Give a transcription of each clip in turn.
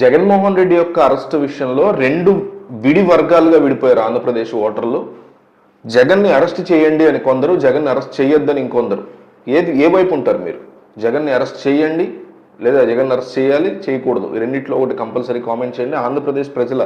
జగన్మోహన్ రెడ్డి యొక్క అరెస్టు విషయంలో రెండు విడి వర్గాలుగా విడిపోయారు ఆంధ్రప్రదేశ్ ఓటర్లు. జగన్ని అరెస్ట్ చేయండి అని కొందరు జగన్ని అరెస్ట్ చేయొద్దని ఇంకొందరు. ఏది ఏ వైపు ఉంటారు మీరు? జగన్ని అరెస్ట్ చేయండి లేదా జగన్ అరెస్ట్ చేయాలి చేయకూడదు. ఈ రెండిట్లో ఒకటి కంపల్సరీ కామెంట్ చేయండి. ఆంధ్రప్రదేశ్ ప్రజల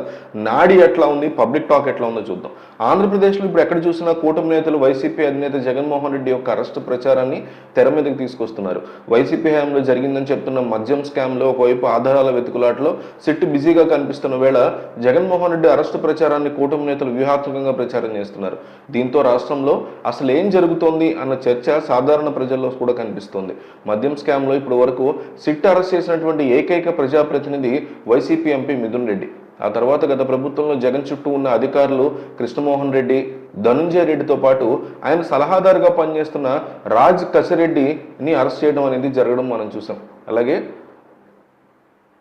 నాడి ఎట్లా ఉంది? పబ్లిక్ టాక్ ఎట్లా ఉందో చూద్దాం. ఆంధ్రప్రదేశ్లో ఇప్పుడు ఎక్కడ చూసినా కూటమి నేతలు వైసీపీ అధినేత జగన్మోహన్ రెడ్డి యొక్క అరెస్ట్ ప్రచారాన్ని తెర మీదకి తీసుకొస్తున్నారు. వైసీపీ హయాంలో జరిగిందని చెప్తున్న మద్యం స్కామ్లో ఒకవైపు ఆధారాల వెతుకులాటలో సిట్ బిజీగా కనిపిస్తున్న వేళ జగన్మోహన్ రెడ్డి అరెస్టు ప్రచారాన్ని కూటమి నేతలు వ్యూహాత్మకంగా ప్రచారం చేస్తున్నారు. దీంతో రాష్ట్రంలో అసలు ఏం జరుగుతోంది అన్న చర్చ సాధారణ ప్రజల్లో కూడా కనిపిస్తోంది. మద్యం స్కామ్లో ఇప్పటి వరకు సిట్ అరెస్ట్ చేసినటువంటి ఏకైక ప్రజాప్రతినిధి వైసీపీ ఎంపీ మిథున్ రెడ్డి. ఆ తర్వాత గత ప్రభుత్వంలో జగన్ చుట్టూ ఉన్న అధికారులు కృష్ణమోహన్ రెడ్డి ధనుంజయ రెడ్డితో పాటు ఆయన సలహాదారుగా పనిచేస్తున్న రాజ్ కసిరెడ్డిని అరెస్ట్ చేయడం అనేది జరగడం మనం చూసాం. అలాగే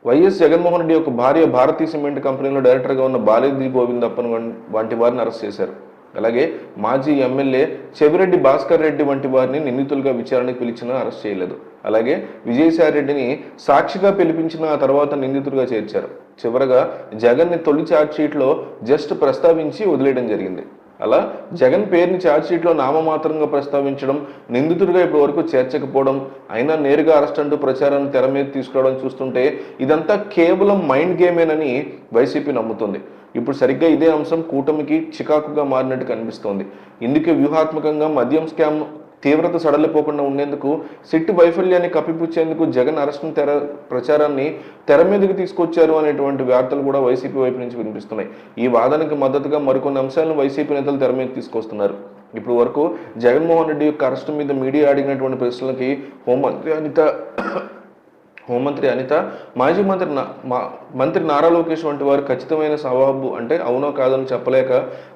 వైఎస్ జగన్మోహన్ రెడ్డి యొక్క భార్య భారతీ సిమెంట్ కంపెనీలో డైరెక్టర్గా ఉన్న బాలేది గోవిందప్పన్ వంటి వారిని అరెస్ట్ చేశారు. అలాగే మాజీ ఎమ్మెల్యే చెవిరెడ్డి భాస్కర్ రెడ్డి వంటి వారిని నిందితులుగా విచారణకు పిలిచినా అరెస్ట్ చేయలేదు. అలాగే విజయసాయి రెడ్డిని సాక్షిగా పిలిపించిన ఆ తర్వాత నిందితుడిగా చేర్చారు. చివరగా జగన్ని తొలి ఛార్జ్ షీట్లో జస్ట్ ప్రస్తావించి వదిలేయడం జరిగింది. అలా జగన్ పేరుని చార్జ్షీట్లో నామమాత్రంగా ప్రస్తావించడం నిందితుడిగా ఇప్పటి వరకు చేర్చకపోవడం అయినా నేరుగా అరెస్ట్ అంటూ ప్రచారాన్ని తెర మీద తీసుకురావడం చూస్తుంటే ఇదంతా కేవలం మైండ్ గేమేనని వైసీపీ నమ్ముతుంది. ఇప్పుడు సరిగ్గా ఇదే అంశం కూటమికి చికాకుగా మారినట్టు కనిపిస్తోంది. ఇందుకే వ్యూహాత్మకంగా మద్యం స్కామ్ తీవ్రత సడలిపోకుండా ఉండేందుకు సిట్టు వైఫల్యాన్ని కప్పిపుచ్చేందుకు జగన్ అరెస్ట్ను తెర ప్రచారాన్ని తెర మీదకి తీసుకొచ్చారు అనేటువంటి వార్తలు కూడా వైసీపీ వైపు నుంచి వినిపిస్తున్నాయి. ఈ వాదనకి మద్దతుగా మరికొన్ని అంశాలను వైసీపీ నేతలు తెర మీద తీసుకొస్తున్నారు. ఇప్పుడు వరకు జగన్మోహన్ రెడ్డి యొక్క అరెస్టు మీద మీడియా అడిగినటువంటి ప్రశ్నలకి హోంమంత్రి అనిత హోంమంత్రి అనిత మాజీ మంత్రి మా- మంత్రి నారా లోకేష్ వంటి వారు ఖచ్చితమైన సవాబు అంటే అవునో కాదని చెప్పలేక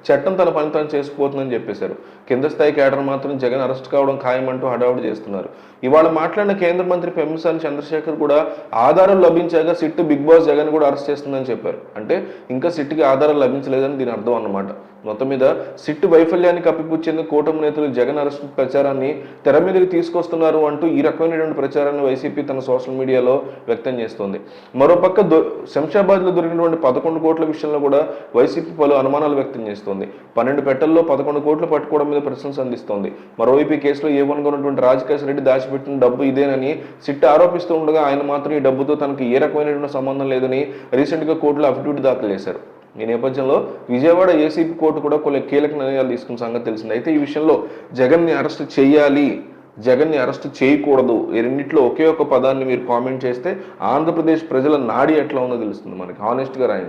చట్టం తన పని తను చేసుకుపోతుందని చెప్పేశారు. కింద స్థాయి కేడర్ మాత్రం జగన్ అరెస్ట్ కావడం ఖాయమంటూ హడావుడి చేస్తున్నారు. ఇవాళ మాట్లాడిన కేంద్ర మంత్రి పెమ్మసాని చంద్రశేఖర్ కూడా ఆధారాలు లభించాక సిట్ బిగ్ బాస్ జగన్ కూడా అరెస్ట్ చేస్తుందని చెప్పారు. అంటే ఇంకా సిట్కి ఆధారాలు లభించలేదని దీని అర్థం అన్నమాట. మొత్తం మీద సిట్ వైఫల్యాన్ని కప్పిపుచ్చేందుకు కూటమి నేతలు జగన్ అరెస్ట్ ప్రచారాన్ని తెర మీదకి తీసుకొస్తున్నారు అంటూ ఈ రకమైనటువంటి ప్రచారాన్ని వైసీపీ తన సోషల్ మీడియా మీడియాలో వ్యక్తం చేస్తోంది. మరోపక్క దొ శంషాబాద్లో దొరికినటువంటి పదకొండు కోట్ల విషయంలో కూడా వైసీపీ పలు అనుమానాలు వ్యక్తం చేస్తోంది. పన్నెండు పెట్టల్లో పదకొండు కోట్లు పట్టుకోవడం మీద ప్రశ్నలు సంధిస్తోంది. మరోవైపు ఈ కేసులో ఏ వన్గా ఉన్నటువంటి రెడ్డి దాచిపెట్టిన డబ్బు ఇదేనని సిట్ ఆరోపిస్తూ ఉండగా ఆయన మాత్రం ఈ డబ్బుతో తనకి ఏ రకమైనటువంటి సంబంధం లేదని రీసెంట్గా కోర్టులో అఫిడవిట్ దాఖలు చేశారు. ఈ నేపథ్యంలో విజయవాడ ఏసీపీ కోర్టు కూడా కొన్ని కీలక నిర్ణయాలు తీసుకున్న సంగతి తెలిసింది. అయితే ఈ విషయంలో జగన్ని అరెస్ట్ చేయాలి జగన్ని అరెస్ట్ చేయకూడదు. ఈ రెండిట్లో ఒకే ఒక పదాన్ని మీరు కామెంట్ చేస్తే ఆంధ్రప్రదేశ్ ప్రజల నాడి ఎట్లా ఉందో తెలుస్తుంది మనకి. హానెస్ట్గా రాయండి.